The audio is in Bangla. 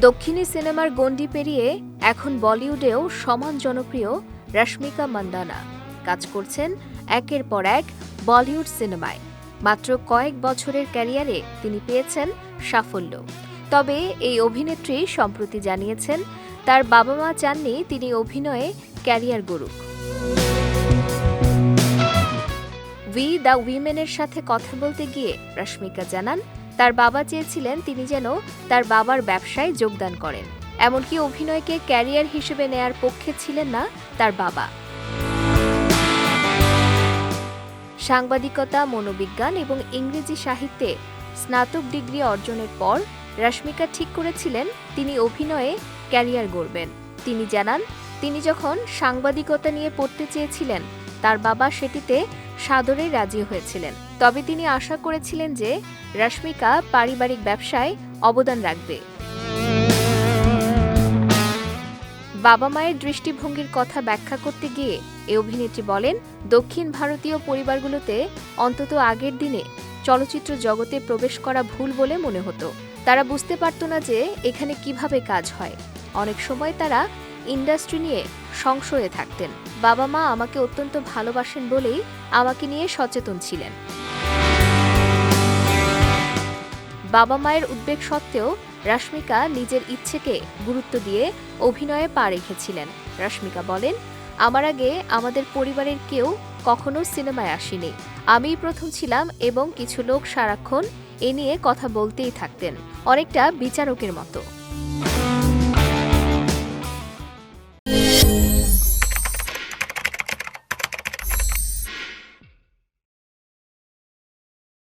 দক্ষিণী সিনেমার গণ্ডি পেরিয়ে এখন বলিউডেও সমান জনপ্রিয় রশ্মিকা মান্দানা। কাজ করছেন একের পর এক বলিউড সিনেমায়। মাত্র কয়েক বছরের ক্যারিয়ারে তিনি পেয়েছেন সাফল্য। তবে এই অভিনেত্রী সম্প্রতি জানিয়েছেন, তার বাবা মা চাননি তিনি অভিনয়ে ক্যারিয়ার গড়ুক। উই দ্য উইমেনের সাথে কথা বলতে গিয়ে রশ্মিকা জানান তার বাবা চেয়েছিলেন তিনি যেন তার বাবার ব্যবসায় যোগদান করেন। এমনকি অভিনয়কে ক্যারিয়ার হিসেবে নেয়ার পক্ষে ছিলেন না তার বাবা। সাংবাদিকতা, মনোবিজ্ঞান এবং ইংরেজি সাহিত্যে স্নাতক ডিগ্রি অর্জনের পর রশ্মিকা ঠিক করেছিলেন তিনি অভিনয়ে ক্যারিয়ার গড়বেন। তিনি জানান, তিনি যখন সাংবাদিকতা নিয়ে পড়তে চেয়েছিলেন, তার বাবা সেটিতে সাদরে রাজি হয়েছিলেন। তবে তিনি আশা করেছিলেন যে রশ্মিকা পারিবারিক ব্যবসায় অবদান রাখবে। বাবা মায়ের দৃষ্টিভঙ্গির কথা ব্যাখ্যা করতে গিয়ে এ অভিনেত্রী বলেন, দক্ষিণ ভারতীয় পরিবারগুলোতে অন্তত আগের দিনে চলচ্চিত্র জগতে প্রবেশ করা ভুল বলে মনে হতো। তারা বুঝতে পারত না যে এখানে কীভাবে কাজ হয়। অনেক সময় তারা ইন্ডাস্ট্রি নিয়ে সংশয়ে থাকতেন। বাবা মা আমাকে অত্যন্ত ভালোবাসেন বলেই আমাকে নিয়ে সচেতন ছিলেন। বাবা মায়ের উদ্বেগ সত্ত্বেও রাশ্মিকা নিজের ইচ্ছেকে গুরুত্ব দিয়ে অভিনয়ে পা রেখেছিলেন। রাশ্মিকা বলেন, আমার আগে আমাদের পরিবারের কেউ কখনো সিনেমায় আসেনি। আমিই প্রথম ছিলাম এবং কিছু লোক সারাক্ষণ এ নিয়ে কথা বলতেই থাকতেন। অনেকটা বিচারকের মতো।